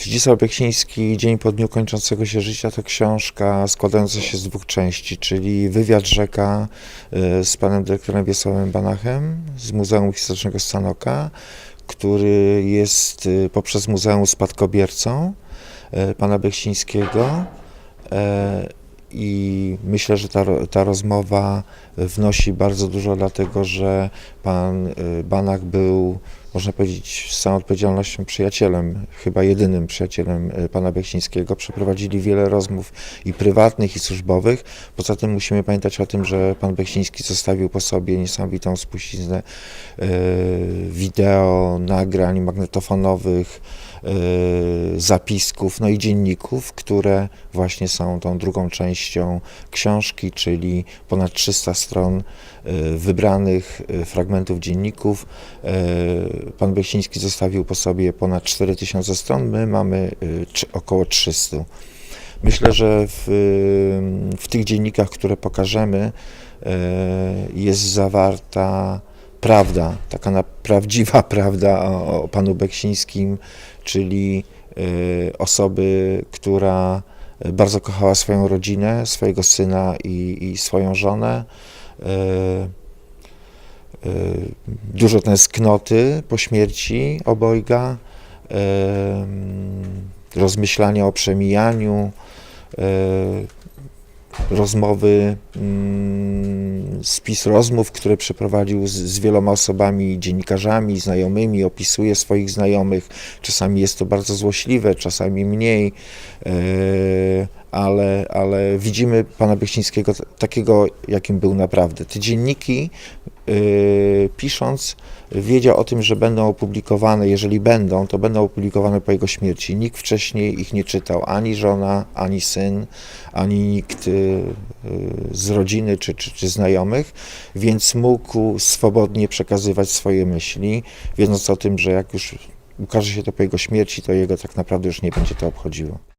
Zdzisław Beksiński, Dzień po dniu kończącego się życia to książka składająca się z dwóch części, czyli Wywiad Rzeka y, z panem dyrektorem Wiesławem Banachem z Muzeum Historycznego Stanoka, który jest y, poprzez Muzeum spadkobiercą y, pana Beksińskiego. I myślę, że ta, ta rozmowa wnosi bardzo dużo, dlatego że pan Banach był, można powiedzieć, z całą odpowiedzialnością przyjacielem, chyba jedynym przyjacielem y, pana Beksińskiego. Przeprowadzili wiele rozmów i prywatnych, i służbowych. Poza tym musimy pamiętać o tym, że pan Beksiński zostawił po sobie niesamowitą spuściznę y, wideo, nagrań magnetofonowych, y, zapisków, no i dzienników, które właśnie są tą drugą częścią książki, czyli ponad 300 stron wybranych fragmentów dzienników. Pan Beksiński zostawił po sobie ponad 4000 stron, my mamy y, około 300. Myślę, że w, w tych dziennikach, które pokażemy, y, jest zawarta prawda, taka prawdziwa prawda o, o panu Beksińskim, czyli y, osoby, która bardzo kochała swoją rodzinę, swojego syna i, i swoją żonę. Y, Dużo tęsknoty po śmierci obojga, y, rozmyślania o przemijaniu, y, rozmowy, mm, spis rozmów, które przeprowadził z, z wieloma osobami, dziennikarzami, znajomymi, opisuje swoich znajomych. Czasami jest to bardzo złośliwe, czasami mniej, ale, ale widzimy pana Beksińskiego t- takiego, jakim był naprawdę. Te dzienniki, e, pisząc, wiedział o tym, że będą opublikowane, jeżeli będą, to będą opublikowane po jego śmierci. Nikt wcześniej ich nie czytał, ani żona, ani syn, ani nikt y, y, z rodziny czy, czy, czy znajomych, więc mógł swobodnie przekazywać swoje myśli, wiedząc o tym, że jak już ukaże się to po jego śmierci, to jego tak naprawdę już nie będzie to obchodziło.